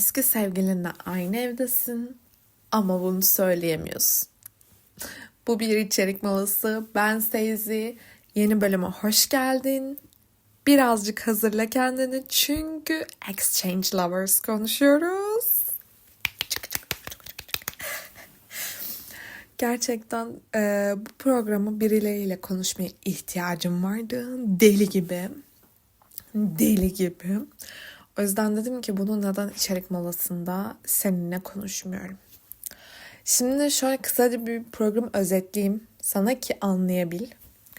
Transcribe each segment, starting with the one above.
Eski sevgilinle aynı evdesin ama bunu söyleyemiyorsun. Bu bir içerik molası. Ben Seyzi. Yeni bölüme hoş geldin. Birazcık hazırla kendini çünkü Exchange Lovers konuşuyoruz. Gerçekten e, bu programı birileriyle konuşmaya ihtiyacım vardı. Deli gibi. Deli gibi. O yüzden dedim ki bunu neden içerik molasında seninle konuşmuyorum. Şimdi şöyle kısaca bir program özetleyeyim sana ki anlayabil.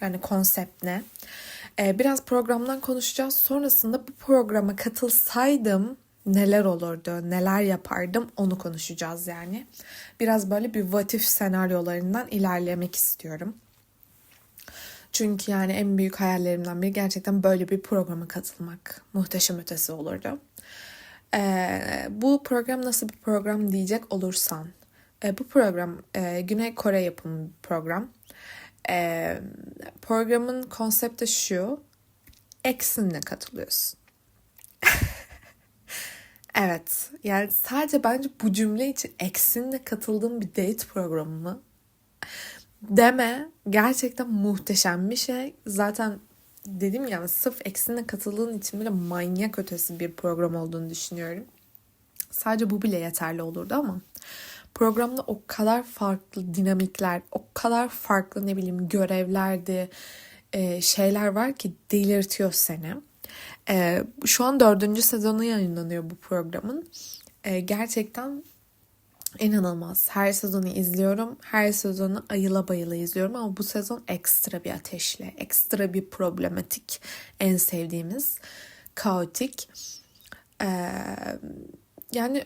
Yani konsept ne? Ee, biraz programdan konuşacağız. Sonrasında bu programa katılsaydım neler olurdu, neler yapardım onu konuşacağız yani. Biraz böyle bir vatif senaryolarından ilerlemek istiyorum. Çünkü yani en büyük hayallerimden biri gerçekten böyle bir programa katılmak. Muhteşem ötesi olurdu. Ee, bu program nasıl bir program diyecek olursan. E, bu program e, Güney Kore yapımı bir program. E, programın konsepti şu. Eksinle katılıyorsun. evet. Yani sadece bence bu cümle için eksinle katıldığım bir date programı mı? Deme gerçekten muhteşem bir şey. Zaten dedim ya sırf eksinle katıldığın için bile manyak ötesi bir program olduğunu düşünüyorum. Sadece bu bile yeterli olurdu ama programda o kadar farklı dinamikler, o kadar farklı ne bileyim görevlerdi, e, şeyler var ki delirtiyor seni. E, şu an dördüncü sezonu yayınlanıyor bu programın. E, gerçekten İnanılmaz. Her sezonu izliyorum. Her sezonu ayıla bayıla izliyorum ama bu sezon ekstra bir ateşli, ekstra bir problematik, en sevdiğimiz, kaotik. Ee, yani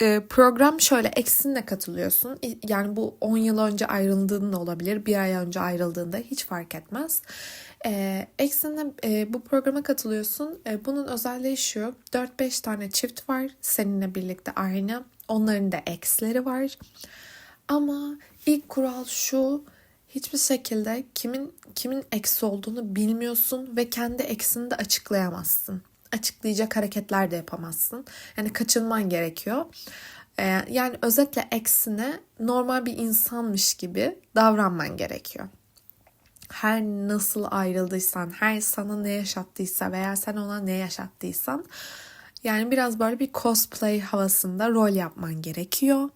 e, program şöyle eksinle katılıyorsun. Yani bu 10 yıl önce ayrıldığında olabilir, bir ay önce ayrıldığında hiç fark etmez. E, eksinle e, bu programa katılıyorsun. E, bunun özelliği şu, 4-5 tane çift var seninle birlikte aynı Onların da eksleri var. Ama ilk kural şu. Hiçbir şekilde kimin kimin eksi olduğunu bilmiyorsun ve kendi eksini de açıklayamazsın. Açıklayacak hareketler de yapamazsın. Yani kaçınman gerekiyor. Ee, yani özetle eksine normal bir insanmış gibi davranman gerekiyor. Her nasıl ayrıldıysan, her sana ne yaşattıysa veya sen ona ne yaşattıysan yani biraz böyle bir cosplay havasında rol yapman gerekiyor.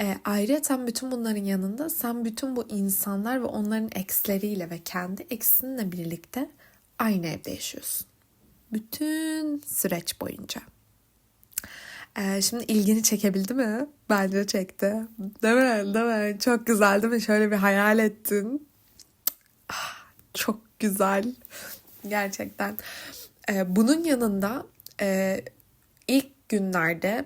E, ayrıca bütün bunların yanında sen bütün bu insanlar ve onların eksleriyle ve kendi eksinle birlikte aynı evde yaşıyorsun. Bütün süreç boyunca. Ee, şimdi ilgini çekebildi mi? Bence çekti. Değil mi? Değil mi? Çok güzel değil mi? Şöyle bir hayal ettin. Çok güzel. Gerçekten. Ee, bunun yanında e, ilk günlerde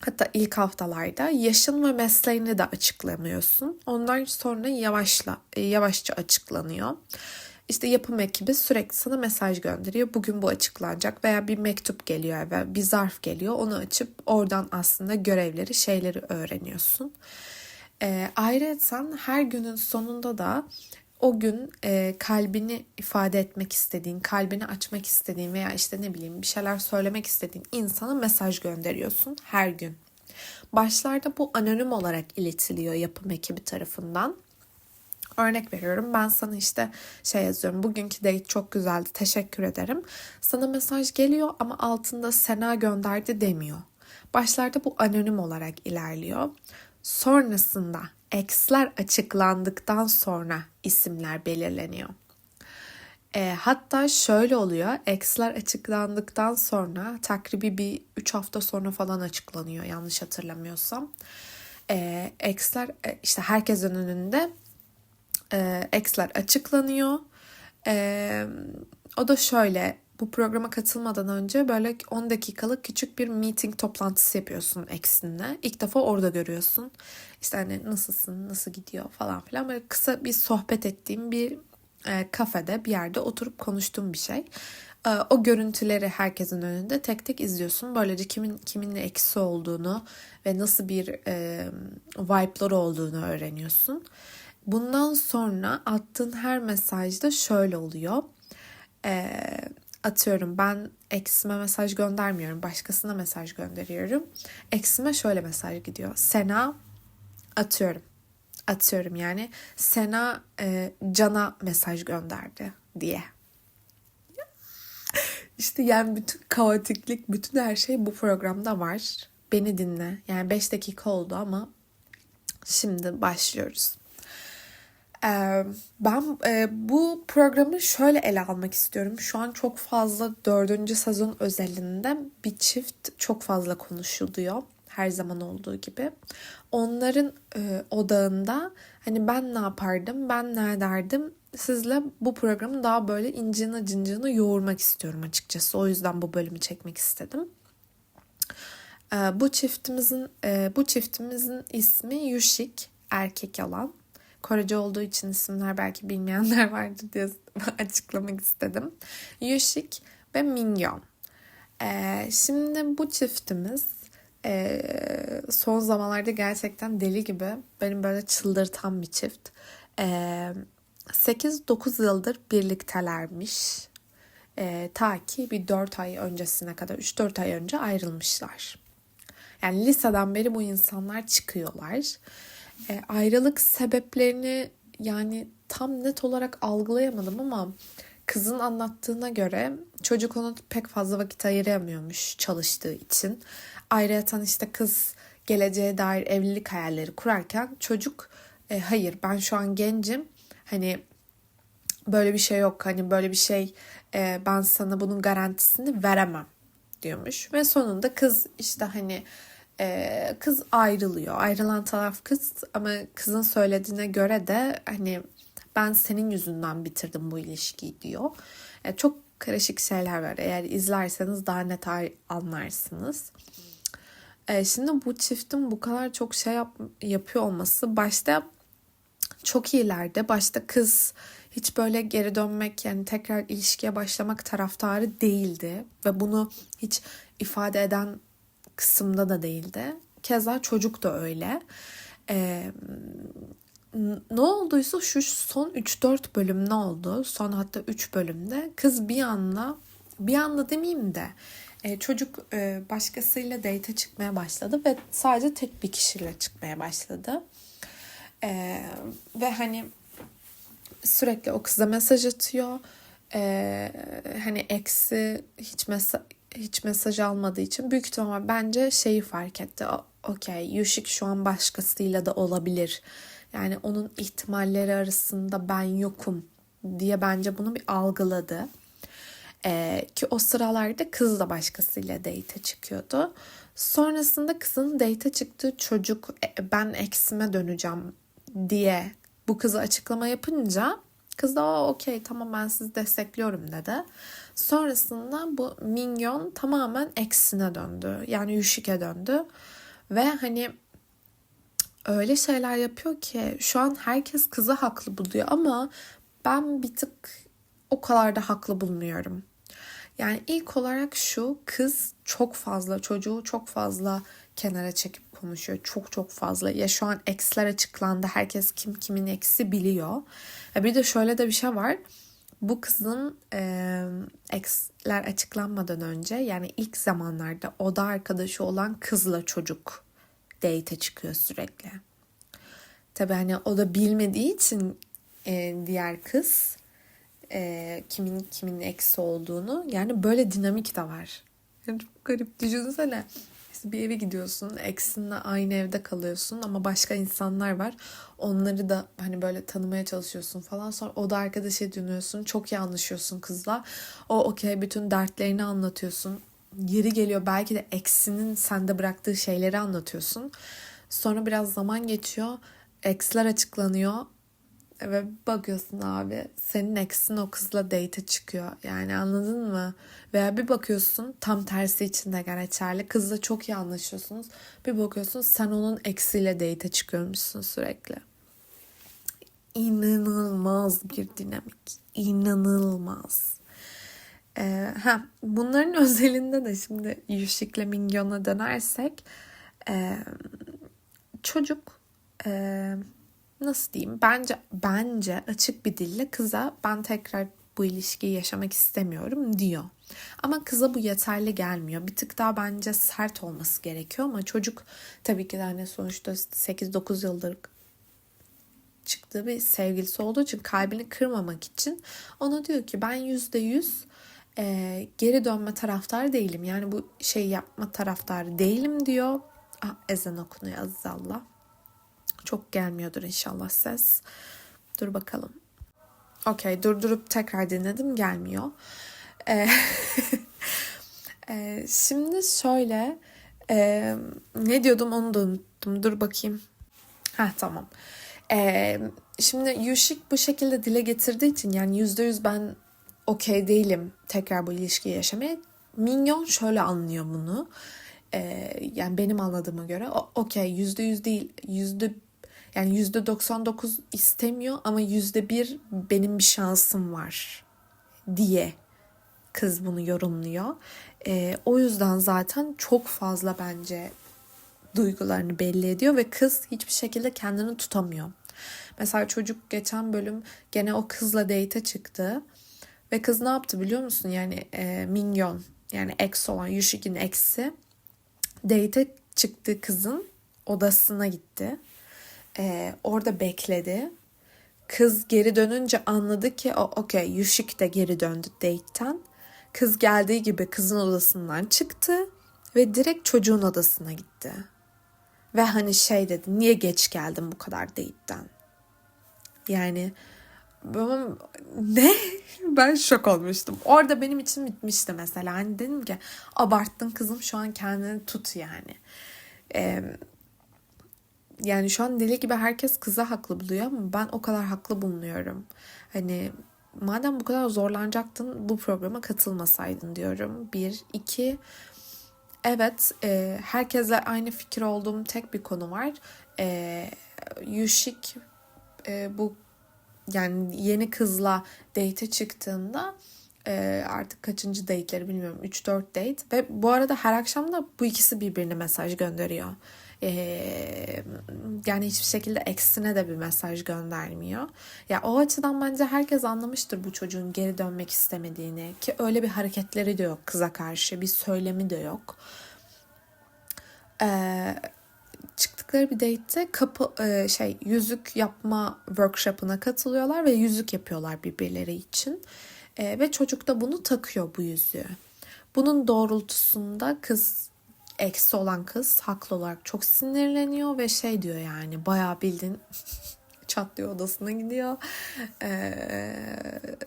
hatta ilk haftalarda yaşın ve mesleğini de açıklamıyorsun. Ondan sonra yavaşla e, yavaşça açıklanıyor. İşte yapım ekibi sürekli sana mesaj gönderiyor. Bugün bu açıklanacak veya bir mektup geliyor eve, bir zarf geliyor. Onu açıp oradan aslında görevleri, şeyleri öğreniyorsun. E, ayrıca her günün sonunda da o gün e, kalbini ifade etmek istediğin, kalbini açmak istediğin veya işte ne bileyim bir şeyler söylemek istediğin insana mesaj gönderiyorsun her gün. Başlarda bu anonim olarak iletiliyor yapım ekibi tarafından. Örnek veriyorum ben sana işte şey yazıyorum bugünkü date çok güzeldi teşekkür ederim. Sana mesaj geliyor ama altında Sena gönderdi demiyor. Başlarda bu anonim olarak ilerliyor. Sonrasında X'ler açıklandıktan sonra isimler belirleniyor. E, hatta şöyle oluyor. X'ler açıklandıktan sonra takribi bir 3 hafta sonra falan açıklanıyor yanlış hatırlamıyorsam. E, X'ler e, işte herkesin önünde e, X'ler açıklanıyor. E, o da şöyle bu programa katılmadan önce böyle 10 dakikalık küçük bir meeting toplantısı yapıyorsun eksinle. İlk defa orada görüyorsun. İşte hani nasılsın, nasıl gidiyor falan filan. Böyle kısa bir sohbet ettiğim bir e, kafede bir yerde oturup konuştuğum bir şey. E, o görüntüleri herkesin önünde tek tek izliyorsun. Böylece kimin kiminle eksi olduğunu ve nasıl bir e, vibe'lar olduğunu öğreniyorsun. Bundan sonra attığın her mesajda şöyle oluyor. Eee atıyorum ben eksime mesaj göndermiyorum. Başkasına mesaj gönderiyorum. Eksime şöyle mesaj gidiyor. Sena atıyorum. Atıyorum yani. Sena e, Can'a mesaj gönderdi diye. İşte yani bütün kaotiklik, bütün her şey bu programda var. Beni dinle. Yani 5 dakika oldu ama şimdi başlıyoruz. Ben bu programı şöyle ele almak istiyorum. Şu an çok fazla dördüncü sezon özelinde bir çift çok fazla konuşuluyor. Her zaman olduğu gibi. Onların odağında hani ben ne yapardım, ben ne ederdim sizle bu programı daha böyle incini cincini yoğurmak istiyorum açıkçası. O yüzden bu bölümü çekmek istedim. Bu çiftimizin bu çiftimizin ismi Yushik erkek alan. Korece olduğu için isimler belki bilmeyenler vardır diye açıklamak istedim. Yushik ve Mingyon. Ee, şimdi bu çiftimiz e, son zamanlarda gerçekten deli gibi benim böyle çıldırtan bir çift. E, 8-9 yıldır birliktelermiş. E, ta ki bir 4 ay öncesine kadar 3-4 ay önce ayrılmışlar. Yani liseden beri bu insanlar çıkıyorlar. E, ayrılık sebeplerini yani tam net olarak algılayamadım ama kızın anlattığına göre çocuk ona pek fazla vakit ayıramıyormuş çalıştığı için. Ayrıca işte kız geleceğe dair evlilik hayalleri kurarken çocuk e, hayır ben şu an gencim. Hani böyle bir şey yok. Hani böyle bir şey e, ben sana bunun garantisini veremem. diyormuş. Ve sonunda kız işte hani e, kız ayrılıyor. Ayrılan taraf kız ama kızın söylediğine göre de hani ben senin yüzünden bitirdim bu ilişkiyi diyor. E, çok karışık şeyler var. Eğer izlerseniz daha net anlarsınız. E, şimdi bu çiftin bu kadar çok şey yap, yapıyor olması başta çok iyilerde. Başta kız hiç böyle geri dönmek yani tekrar ilişkiye başlamak taraftarı değildi ve bunu hiç ifade eden kısımda da değildi. Keza çocuk da öyle. Ee, ne olduysa şu son 3-4 bölüm ne oldu? Son hatta 3 bölümde kız bir anda bir anda demeyeyim de e, çocuk e, başkasıyla date çıkmaya başladı ve sadece tek bir kişiyle çıkmaya başladı. E, ve hani sürekli o kıza mesaj atıyor. E, hani eksi hiç mesaj hiç mesaj almadığı için büyük ihtimal bence şeyi fark etti. Okey Yushik şu an başkasıyla da olabilir. Yani onun ihtimalleri arasında ben yokum diye bence bunu bir algıladı. Ee, ki o sıralarda kız da başkasıyla date çıkıyordu. Sonrasında kızın date çıktığı çocuk e, ben eksime döneceğim diye bu kızı açıklama yapınca kız da okey tamam ben sizi destekliyorum dedi. Sonrasında bu Minyon tamamen eksine döndü. Yani Yushik'e döndü. Ve hani öyle şeyler yapıyor ki şu an herkes kızı haklı buluyor ama ben bir tık o kadar da haklı bulmuyorum. Yani ilk olarak şu kız çok fazla çocuğu çok fazla kenara çekip konuşuyor. Çok çok fazla. Ya şu an eksler açıklandı. Herkes kim kimin eksi biliyor. Ya bir de şöyle de bir şey var bu kızın e, ex'ler açıklanmadan önce yani ilk zamanlarda oda arkadaşı olan kızla çocuk date çıkıyor sürekli. Tabi hani o da bilmediği için e, diğer kız e, kimin kimin eksi olduğunu yani böyle dinamik de var. Yani çok garip düşünsene bir eve gidiyorsun. Eksinle aynı evde kalıyorsun ama başka insanlar var. Onları da hani böyle tanımaya çalışıyorsun falan. Sonra o da arkadaşa dönüyorsun. Çok iyi anlaşıyorsun kızla. O okey bütün dertlerini anlatıyorsun. Yeri geliyor belki de eksinin sende bıraktığı şeyleri anlatıyorsun. Sonra biraz zaman geçiyor. Eksler açıklanıyor ve bakıyorsun abi senin eksin o kızla date çıkıyor. Yani anladın mı? Veya bir bakıyorsun tam tersi için de geçerli. Kızla çok iyi anlaşıyorsunuz. Bir bakıyorsun sen onun eksiyle date çıkıyormuşsun sürekli. İnanılmaz bir dinamik. İnanılmaz. Ee, ha, bunların özelinde de şimdi Yushik'le Mingyon'a dönersek e, çocuk e, nasıl diyeyim bence bence açık bir dille kıza ben tekrar bu ilişkiyi yaşamak istemiyorum diyor. Ama kıza bu yeterli gelmiyor. Bir tık daha bence sert olması gerekiyor ama çocuk tabii ki de hani sonuçta 8-9 yıldır çıktığı bir sevgilisi olduğu için kalbini kırmamak için ona diyor ki ben yüzde yüz e, geri dönme taraftarı değilim. Yani bu şey yapma taraftarı değilim diyor. Ah, ezan okunuyor Aziz Allah. Çok gelmiyordur inşallah ses. Dur bakalım. Okey durdurup tekrar dinledim gelmiyor. Ee, e, şimdi şöyle e, ne diyordum onu da unuttum. Dur bakayım. Ha tamam. E, şimdi Yushik bu şekilde dile getirdiği için yani yüzde yüz ben okey değilim tekrar bu ilişkiyi yaşamaya. Minyon şöyle anlıyor bunu. E, yani benim anladığıma göre okey yüzde yüz değil yüzde yani yüzde 99 istemiyor ama yüzde bir benim bir şansım var diye kız bunu yorumluyor. E, o yüzden zaten çok fazla bence duygularını belli ediyor ve kız hiçbir şekilde kendini tutamıyor. Mesela çocuk geçen bölüm gene o kızla date çıktı. Ve kız ne yaptı biliyor musun? Yani e, Minyon yani ex olan Yushik'in eksi date çıktı kızın odasına gitti. E, orada bekledi. Kız geri dönünce anladı ki o okey Yushik de geri döndü date'ten. Kız geldiği gibi kızın odasından çıktı ve direkt çocuğun odasına gitti. Ve hani şey dedi niye geç geldin bu kadar date'ten? Yani ben, ne? Ben şok olmuştum. Orada benim için bitmişti mesela. Hani dedim ki abarttın kızım şu an kendini tut yani. Ee, yani şu an deli gibi herkes kıza haklı buluyor ama ben o kadar haklı bulmuyorum. Hani madem bu kadar zorlanacaktın bu programa katılmasaydın diyorum. Bir, iki, evet e, herkesle aynı fikir olduğum tek bir konu var. E, Yushik e, bu yani yeni kızla date çıktığında e, artık kaçıncı date'leri bilmiyorum 3-4 date ve bu arada her akşam da bu ikisi birbirine mesaj gönderiyor. Ee, yani hiçbir şekilde eksine de bir mesaj göndermiyor. Ya o açıdan bence herkes anlamıştır bu çocuğun geri dönmek istemediğini ki öyle bir hareketleri de yok kıza karşı bir söylemi de yok. Ee, çıktıkları bir date'te kapı e, şey yüzük yapma workshop'ına katılıyorlar ve yüzük yapıyorlar birbirleri için. E, ve çocuk da bunu takıyor bu yüzüğü. Bunun doğrultusunda kız eksi olan kız haklı olarak çok sinirleniyor ve şey diyor yani bayağı bildin çatlıyor odasına gidiyor. Ee,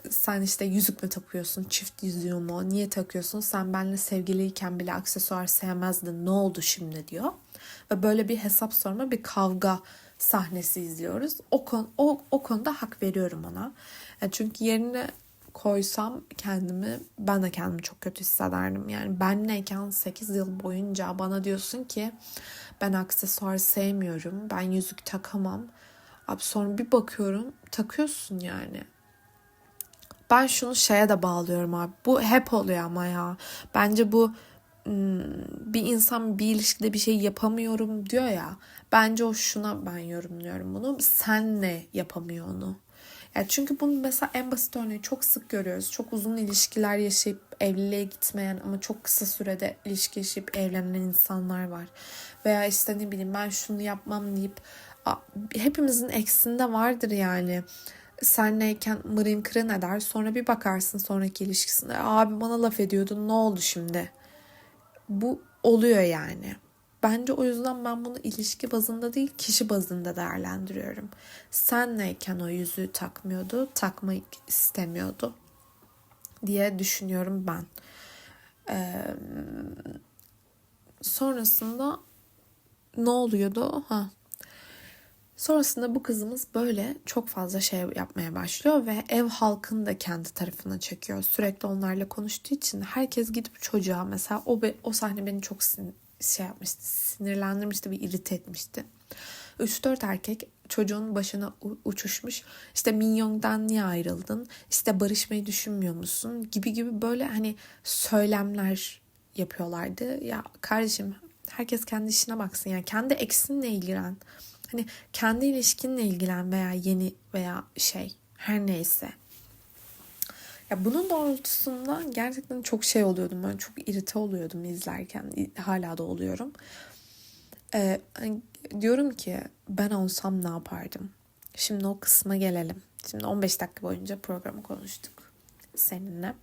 sen işte yüzük mü takıyorsun? Çift yüzüğü mü? Niye takıyorsun? Sen benimle sevgiliyken bile aksesuar sevmezdin. Ne oldu şimdi diyor. Ve böyle bir hesap sorma, bir kavga sahnesi izliyoruz. O, konu, o, o konuda hak veriyorum ona. Yani çünkü yerine koysam kendimi ben de kendimi çok kötü hissederdim. Yani benleyken 8 yıl boyunca bana diyorsun ki ben aksesuar sevmiyorum. Ben yüzük takamam. Abi sonra bir bakıyorum takıyorsun yani. Ben şunu şeye de bağlıyorum abi. Bu hep oluyor ama ya. Bence bu bir insan bir ilişkide bir şey yapamıyorum diyor ya. Bence o şuna ben yorumluyorum bunu. Sen ne yapamıyor onu? Yani çünkü bunu mesela en basit örneği çok sık görüyoruz. Çok uzun ilişkiler yaşayıp evliliğe gitmeyen ama çok kısa sürede ilişki yaşayıp evlenen insanlar var. Veya işte ne bileyim ben şunu yapmam deyip hepimizin eksinde vardır yani. Senleyken mırın kırın eder sonra bir bakarsın sonraki ilişkisinde abi bana laf ediyordun ne oldu şimdi? Bu oluyor yani. Bence o yüzden ben bunu ilişki bazında değil kişi bazında değerlendiriyorum. Senleyken o yüzüğü takmıyordu, takmak istemiyordu diye düşünüyorum ben. Ee, sonrasında ne oluyordu? Ha. Sonrasında bu kızımız böyle çok fazla şey yapmaya başlıyor ve ev halkını da kendi tarafına çekiyor. Sürekli onlarla konuştuğu için herkes gidip çocuğa mesela o be, o sahne beni çok sin şey yapmıştı, sinirlendirmişti, bir irite etmişti. 3-4 erkek çocuğun başına uçuşmuş. İşte Minyong'dan niye ayrıldın? İşte barışmayı düşünmüyor musun? Gibi gibi böyle hani söylemler yapıyorlardı. Ya kardeşim herkes kendi işine baksın. Yani kendi eksinle ilgilen. Hani kendi ilişkinle ilgilen veya yeni veya şey her neyse. Ya bunun doğrultusunda gerçekten çok şey oluyordum ben çok irite oluyordum izlerken hala da oluyorum. Ee, diyorum ki ben olsam ne yapardım? Şimdi o kısma gelelim. Şimdi 15 dakika boyunca programı konuştuk seninle.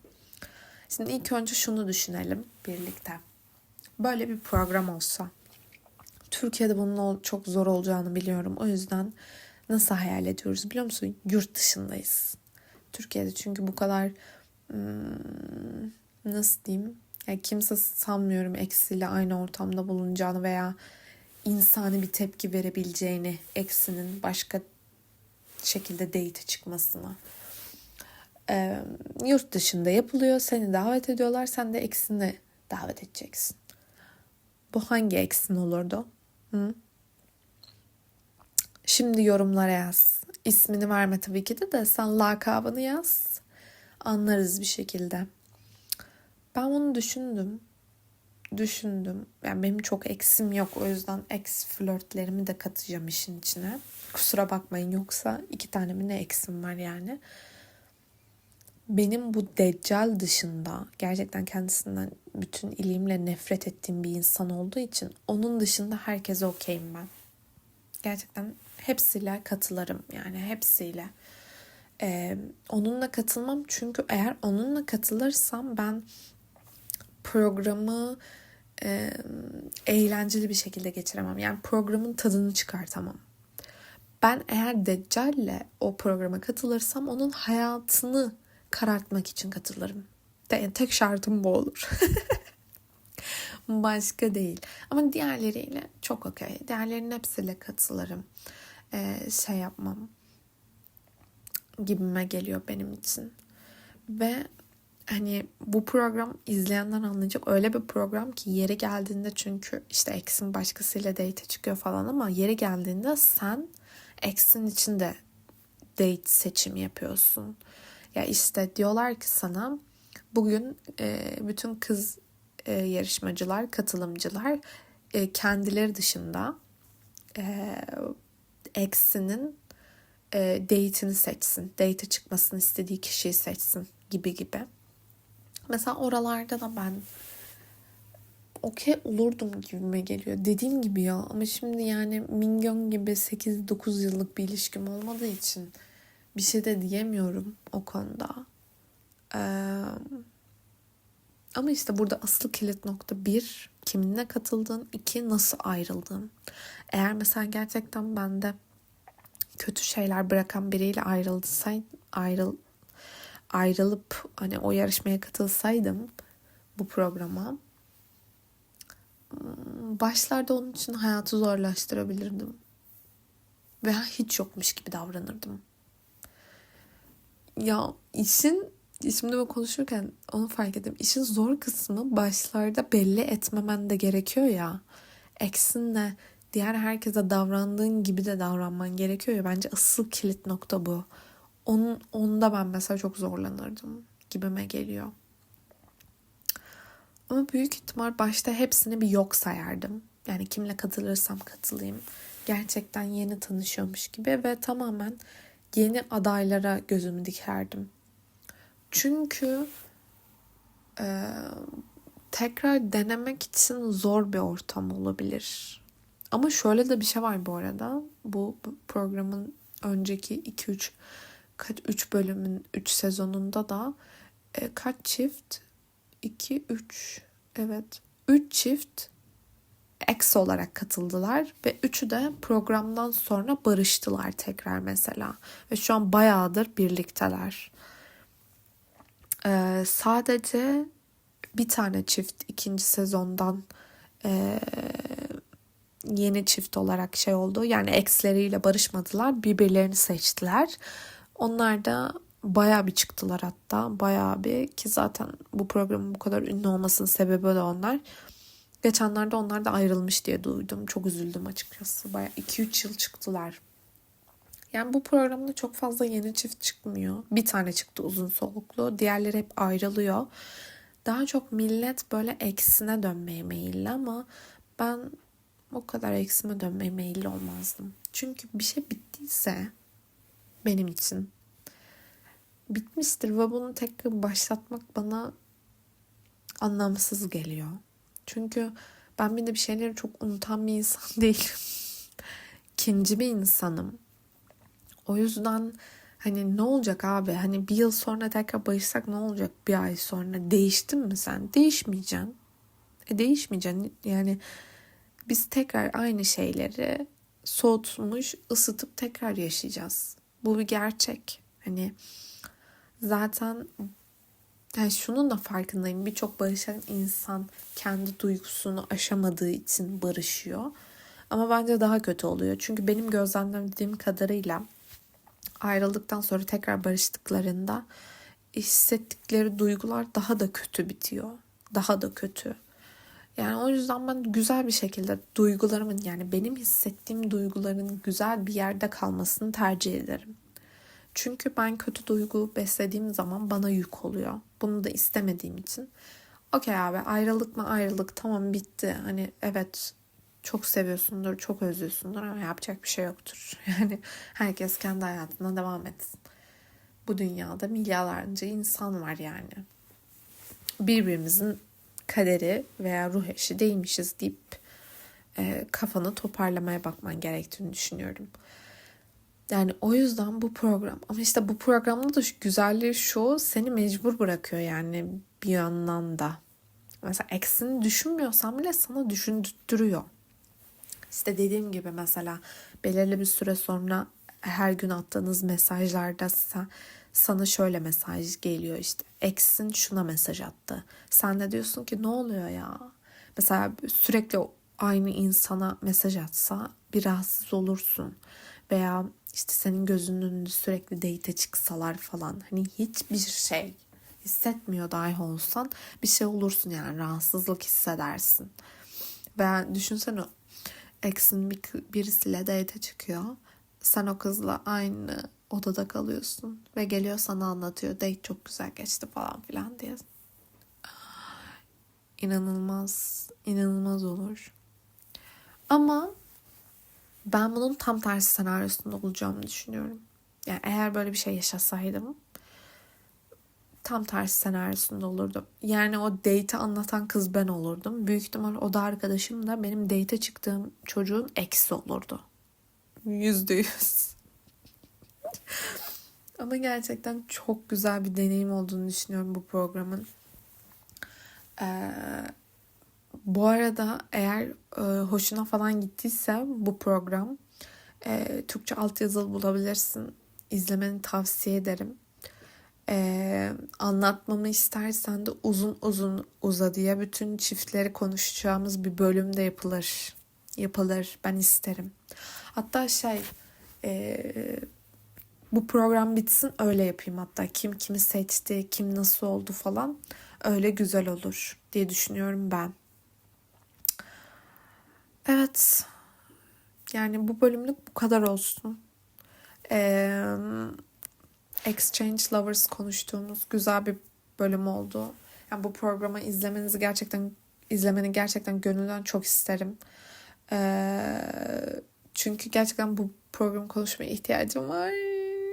Şimdi ilk önce şunu düşünelim birlikte. Böyle bir program olsa. Türkiye'de bunun çok zor olacağını biliyorum. O yüzden nasıl hayal ediyoruz biliyor musun? Yurt dışındayız. Türkiye'de çünkü bu kadar hmm, nasıl diyeyim? Yani kimse sanmıyorum eksiyle aynı ortamda bulunacağını veya insani bir tepki verebileceğini eksinin başka şekilde date çıkmasına. Ee, yurt dışında yapılıyor. Seni davet ediyorlar. Sen de eksini davet edeceksin. Bu hangi eksin olurdu? Hı? Şimdi yorumlara yaz. İsmini verme tabii ki de de sen lakabını yaz. Anlarız bir şekilde. Ben bunu düşündüm. Düşündüm. Yani benim çok eksim yok. O yüzden ex flörtlerimi de katacağım işin içine. Kusura bakmayın yoksa iki tane mi ne eksim var yani. Benim bu deccal dışında gerçekten kendisinden bütün ilimle nefret ettiğim bir insan olduğu için onun dışında herkese okeyim ben. Gerçekten hepsiyle katılırım yani hepsiyle. Ee, onunla katılmam çünkü eğer onunla katılırsam ben programı e, eğlenceli bir şekilde geçiremem. Yani programın tadını çıkartamam. Ben eğer Deccal'le o programa katılırsam onun hayatını karartmak için katılırım. De, tek şartım bu olur. Başka değil. Ama diğerleriyle çok okey. Diğerlerinin hepsiyle katılırım. Ee, şey yapmam gibime geliyor benim için. Ve hani bu program izleyenler anlayacak öyle bir program ki yeri geldiğinde çünkü işte eksin başkasıyla date çıkıyor falan ama yeri geldiğinde sen eksin içinde date seçimi yapıyorsun. Ya işte diyorlar ki sana bugün e, bütün kız e, yarışmacılar, katılımcılar e, kendileri dışında e, eksinin e, date'ini seçsin. Date çıkmasını istediği kişiyi seçsin gibi gibi. Mesela oralarda da ben okey olurdum gibime geliyor. Dediğim gibi ya ama şimdi yani Mingyong gibi 8-9 yıllık bir ilişkim olmadığı için bir şey de diyemiyorum o konuda. Ee, ama işte burada asıl kilit nokta bir, kiminle katıldığın, iki, nasıl ayrıldığın. Eğer mesela gerçekten bende kötü şeyler bırakan biriyle ayrılsaydım, ayrıl, ayrılıp hani o yarışmaya katılsaydım bu programa başlarda onun için hayatı zorlaştırabilirdim. Veya hiç yokmuş gibi davranırdım. Ya işin şimdi ben konuşurken onu fark ettim. İşin zor kısmı başlarda belli etmemen de gerekiyor ya. Eksinle diğer herkese davrandığın gibi de davranman gerekiyor ya. Bence asıl kilit nokta bu. Onun, onda ben mesela çok zorlanırdım gibime geliyor. Ama büyük ihtimal başta hepsini bir yok sayardım. Yani kimle katılırsam katılayım. Gerçekten yeni tanışıyormuş gibi ve tamamen yeni adaylara gözümü dikerdim. Çünkü e, tekrar denemek için zor bir ortam olabilir. Ama şöyle de bir şey var bu arada. Bu, programın önceki 2-3 kaç 3 bölümün 3 sezonunda da e, kaç çift 2 3 evet 3 çift ex olarak katıldılar ve üçü de programdan sonra barıştılar tekrar mesela ve şu an bayağıdır birlikteler. Ee, sadece bir tane çift ikinci sezondan e, yeni çift olarak şey oldu. Yani exleriyle barışmadılar. Birbirlerini seçtiler. Onlar da baya bir çıktılar hatta. baya bir ki zaten bu programın bu kadar ünlü olmasının sebebi de onlar. Geçenlerde onlar da ayrılmış diye duydum. Çok üzüldüm açıkçası. Baya 2-3 yıl çıktılar. Yani bu programda çok fazla yeni çift çıkmıyor. Bir tane çıktı uzun soluklu. Diğerleri hep ayrılıyor. Daha çok millet böyle eksine dönmeye meyilli ama ben o kadar eksime dönmeye meyilli olmazdım. Çünkü bir şey bittiyse benim için bitmiştir ve bunu tekrar başlatmak bana anlamsız geliyor. Çünkü ben bir de bir şeyleri çok unutan bir insan değilim. İkinci bir insanım. O yüzden hani ne olacak abi? Hani bir yıl sonra tekrar barışsak ne olacak bir ay sonra? Değiştin mi sen? Değişmeyeceksin. E değişmeyeceksin. Yani biz tekrar aynı şeyleri soğutmuş, ısıtıp tekrar yaşayacağız. Bu bir gerçek. Hani zaten yani şunun da farkındayım. Birçok barışan insan kendi duygusunu aşamadığı için barışıyor. Ama bence daha kötü oluyor. Çünkü benim gözlemlediğim kadarıyla ayrıldıktan sonra tekrar barıştıklarında hissettikleri duygular daha da kötü bitiyor. Daha da kötü. Yani o yüzden ben güzel bir şekilde duygularımın yani benim hissettiğim duyguların güzel bir yerde kalmasını tercih ederim. Çünkü ben kötü duygu beslediğim zaman bana yük oluyor. Bunu da istemediğim için. Okey abi ayrılık mı ayrılık tamam bitti. Hani evet çok seviyorsundur, çok özlüyorsundur ama yapacak bir şey yoktur. Yani herkes kendi hayatına devam etsin. Bu dünyada milyarlarca insan var yani. Birbirimizin kaderi veya ruh eşi değilmişiz deyip e, kafanı toparlamaya bakman gerektiğini düşünüyorum. Yani o yüzden bu program ama işte bu programda da şu güzelliği şu seni mecbur bırakıyor yani bir yandan da. Mesela eksini düşünmüyorsan bile sana düşündürtüyor. İşte dediğim gibi mesela belirli bir süre sonra her gün attığınız mesajlarda sana şöyle mesaj geliyor işte. Eksin şuna mesaj attı. Sen de diyorsun ki ne oluyor ya? Mesela sürekli aynı insana mesaj atsa bir rahatsız olursun. Veya işte senin gözünün önünde sürekli date çıksalar falan. Hani hiçbir şey hissetmiyor dahi olsan bir şey olursun yani rahatsızlık hissedersin. Veya düşünsene ex'in bir, birisiyle date çıkıyor. Sen o kızla aynı odada kalıyorsun ve geliyor sana anlatıyor date çok güzel geçti falan filan diye. İnanılmaz, inanılmaz olur. Ama ben bunun tam tersi senaryosunda olacağımı düşünüyorum. Yani eğer böyle bir şey yaşasaydım tam tersi senaryosunda olurdum. Yani o date'i anlatan kız ben olurdum. Büyük ihtimal o da arkadaşım da benim date'e çıktığım çocuğun eksi olurdu. Yüzde yüz. Ama gerçekten çok güzel bir deneyim olduğunu düşünüyorum bu programın. Ee, bu arada eğer e, hoşuna falan gittiyse bu program e, Türkçe altyazılı bulabilirsin. İzlemeni tavsiye ederim. E, anlatmamı istersen de uzun uzun uzadıya bütün çiftleri konuşacağımız bir bölüm de yapılır. Yapılır. Ben isterim. Hatta şey e, bu program bitsin öyle yapayım hatta. Kim kimi seçti, kim nasıl oldu falan. Öyle güzel olur diye düşünüyorum ben. Evet. Yani bu bölümlük bu kadar olsun. Ee, Exchange Lovers konuştuğumuz güzel bir bölüm oldu. Yani bu programı izlemenizi gerçekten izlemeni gerçekten gönülden çok isterim. Ee, çünkü gerçekten bu program konuşmaya ihtiyacım var.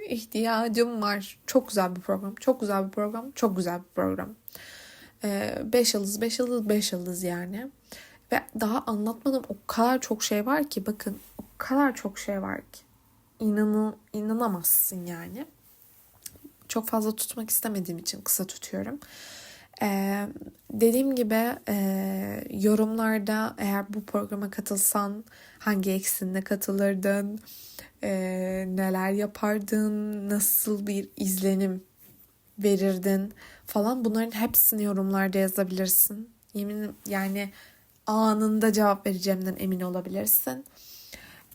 İhtiyacım var. Çok güzel bir program. Çok güzel bir program. Çok güzel bir program. 5 ee, yıldız, 5 yıldız, 5 yıldız yani. Ve daha anlatmadığım o kadar çok şey var ki bakın o kadar çok şey var ki. İnanı, inanamazsın yani. Çok fazla tutmak istemediğim için kısa tutuyorum. Ee, dediğim gibi e, yorumlarda eğer bu programa katılsan hangi eksinde katılırdın, e, neler yapardın, nasıl bir izlenim verirdin falan bunların hepsini yorumlarda yazabilirsin. Yemin yani anında cevap vereceğimden emin olabilirsin.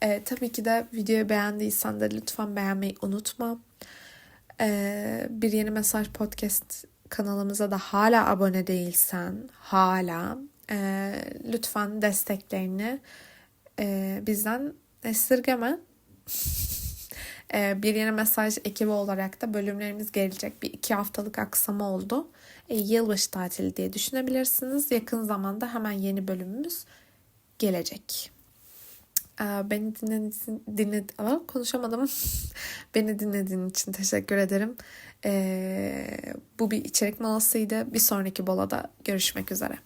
Ee, tabii ki de videoyu beğendiysen de lütfen beğenmeyi unutma. Ee, bir yeni mesaj podcast kanalımıza da hala abone değilsen hala e, lütfen desteklerini e, bizden esirgeme. e, bir yeni mesaj ekibi olarak da bölümlerimiz gelecek. Bir iki haftalık aksama oldu. E, yılbaşı tatili diye düşünebilirsiniz. Yakın zamanda hemen yeni bölümümüz gelecek. Ee, beni dinlediğin, dinledi, ama konuşamadım. beni dinlediğin için teşekkür ederim. Ee, bu bir içerik molasıydı. Bir sonraki bolada görüşmek üzere.